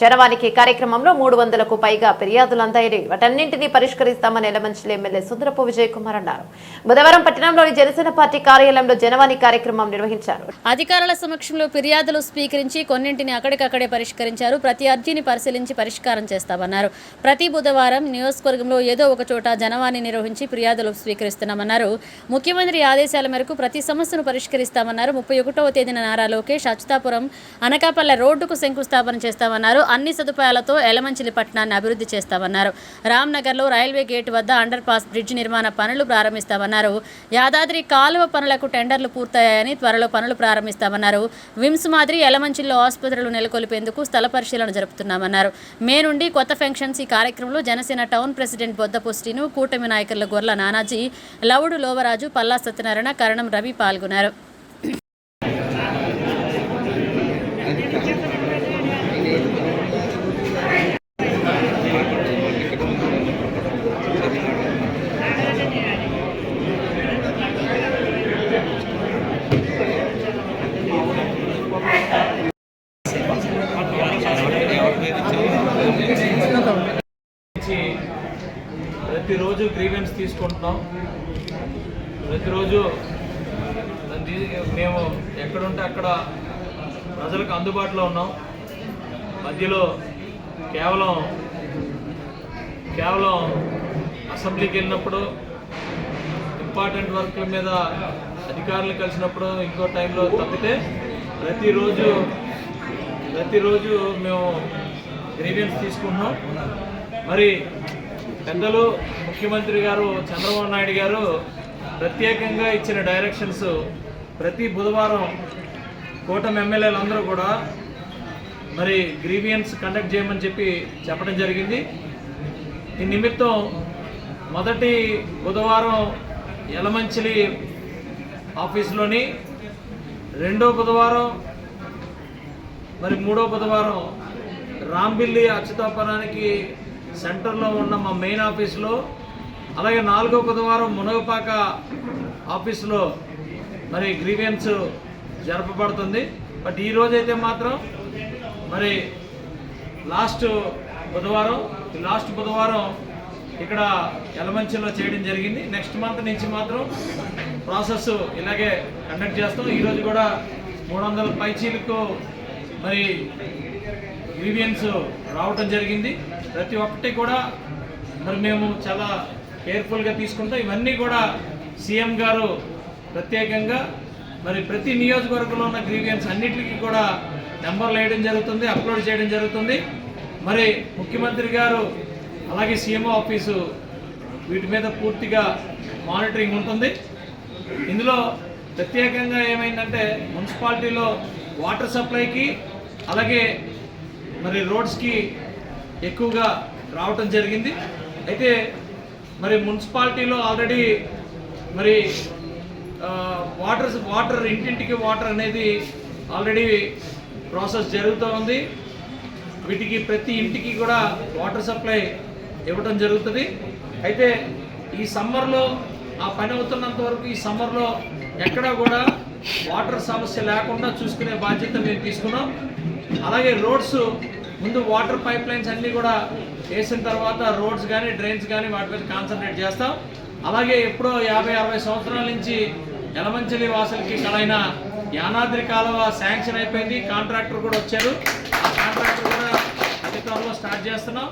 జనవానికి కార్యక్రమంలో మూడు వందలకు పైగా ఫిర్యాదులు అందాయని వాటన్నింటినీ పరిష్కరిస్తామని ఎలమంచిలి ఎమ్మెల్యే సుందరపు విజయ్ కుమార్ అన్నారు. బుధవారం పట్టణంలోని జనసేన పార్టీ కార్యాలయంలో జనవాణి కార్యక్రమం నిర్వహించారు. అధికారుల సమక్షంలో ఫిర్యాదులు స్వీకరించి కొన్నింటిని అక్కడికక్కడే పరిష్కరించారు. ప్రతి అర్జీని పరిశీలించి పరిష్కారం చేస్తామన్నారు. ప్రతి బుధవారం నియోజకవర్గంలో ఏదో ఒక చోట జనవాణి నిర్వహించి ఫిర్యాదులు స్వీకరిస్తున్నామన్నారు. ముఖ్యమంత్రి ఆదేశాల మేరకు ప్రతి సమస్యను పరిష్కరిస్తామన్నారు. ముప్పై ఒకటవ తేదీన నారా లోకేష్ అచ్యుతాపురం అనకాపల్లె రోడ్డుకు శంకుస్థాపన చేస్తామన్నారు. అన్ని సదుపాయాలతో ఎలమంచిలి పట్టణాన్ని అభివృద్ధి చేస్తామన్నారు. రామ్నగర్లో రైల్వే గేట్ వద్ద అండర్ పాస్ బ్రిడ్జ్ నిర్మాణ పనులు ప్రారంభిస్తామన్నారు. యాదాద్రి కాలువ పనులకు టెండర్లు పూర్తయ్యాయని త్వరలో పనులు ప్రారంభిస్తామన్నారు. విమ్స్ మాదిరి ఎలమంచిల్లో ఆసుపత్రులు నెలకొల్పేందుకు స్థల పరిశీలన జరుపుతున్నామన్నారు. మే నుండి కొత్త ఫంక్షన్స్ ఈ కార్యక్రమంలో జనసేన టౌన్ ప్రెసిడెంట్ బొద్దపు శ్రీను కూటమి నాయకుల గొర్ల నానాజీ లవుడు లోవరాజు పల్లా సత్యనారాయణ కరణం రవి పాల్గొన్నారు నుంచి ప్రతిరోజు గ్రీవెన్స్ తీసుకుంటున్నాం. ప్రతిరోజు మేము ఎక్కడుంటే అక్కడ ప్రజలకు అందుబాటులో ఉన్నాం. మధ్యలో కేవలం కేవలం అసెంబ్లీకి వెళ్ళినప్పుడు ఇంపార్టెంట్ వర్క్ల మీద అధికారులు కలిసినప్పుడు ఇంకో టైంలో తప్పితే ప్రతిరోజు ప్రతిరోజు మేము గ్రీవియన్స్ తీసుకుంటున్నాం. మరి పెద్దలు ముఖ్యమంత్రి గారు చంద్రబాబు నాయుడు గారు ప్రత్యేకంగా ఇచ్చిన డైరెక్షన్స్ ప్రతి బుధవారం కూటమి ఎమ్మెల్యేలు అందరూ కూడా మరి గ్రీవియన్స్ కండక్ట్ చేయమని చెప్పి చెప్పడం జరిగింది. ఈ నిమిత్తం మొదటి బుధవారం యలమంచిలి ఆఫీస్లోని రెండో బుధవారం మరి మూడో బుధవారం రాంబిల్లి అచ్యుతాపురానికి సెంటర్లో ఉన్న మా మెయిన్ ఆఫీస్లో అలాగే నాలుగో బుధవారం మునగపాక ఆఫీసులో మరి గ్రీవెన్స్ జరపబడుతుంది. బట్ ఈ రోజైతే మాత్రం మరి లాస్ట్ బుధవారం లాస్ట్ బుధవారం ఇక్కడ ఎలమంచిలో చేయడం జరిగింది. నెక్స్ట్ మంత్ నుంచి మాత్రం ప్రాసెస్ ఇలాగే కండక్ట్ చేస్తాం. ఈరోజు కూడా మూడు వందల పైచీలకు మరి గ్రీవియన్స్ రావటం జరిగింది. ప్రతి ఒక్కటి కూడా మరి మేము చాలా కేర్ఫుల్గా తీసుకుంటాం. ఇవన్నీ కూడా సీఎం గారు ప్రత్యేకంగా మరి ప్రతి నియోజకవర్గంలో ఉన్న గ్రీవియన్స్ అన్నిటికీ కూడా నెంబర్లు వేయడం జరుగుతుంది అప్లోడ్ చేయడం జరుగుతుంది. మరి ముఖ్యమంత్రి గారు అలాగే సీఎంఓ ఆఫీసు వీటి మీద పూర్తిగా మానిటరింగ్ ఉంటుంది. ఇందులో ప్రత్యేకంగా ఏమైందంటే మున్సిపాలిటీలో వాటర్ సప్లైకి అలాగే మరి రోడ్స్కి ఎక్కువగా రావటం జరిగింది. అయితే మరి మున్సిపాలిటీలో ఆల్రెడీ మరి వాటర్ వాటర్ ఇంటింటికి వాటర్ అనేది ఆల్రెడీ ప్రాసెస్ జరుగుతూ ఉంది. వీటికి ప్రతి ఇంటికి కూడా వాటర్ సప్లై ఇవ్వడం జరుగుతుంది. అయితే ఈ సమ్మర్లో ఆ పని అవుతున్నంత వరకు ఈ సమ్మర్లో ఎక్కడా కూడా వాటర్ సమస్య లేకుండా చూసుకునే బాధ్యత మేము తీసుకున్నాం. అలాగే రోడ్స్ ముందు వాటర్ పైప్ లైన్స్ అన్నీ కూడా వేసిన తర్వాత రోడ్స్ కానీ డ్రైన్స్ కానీ వాటి మీద కాన్సన్ట్రేట్ చేస్తాం. అలాగే ఎప్పుడో యాభై అరవై సంవత్సరాల నుంచి యలమంచిలి వాసులకి కలైన యానాద్రి కాలువ శాంక్షన్ అయిపోయింది. కాంట్రాక్టర్ కూడా వచ్చారు. ఆ కాంట్రాక్టర్ కూడా అధికారంలో స్టార్ట్ చేస్తున్నాం.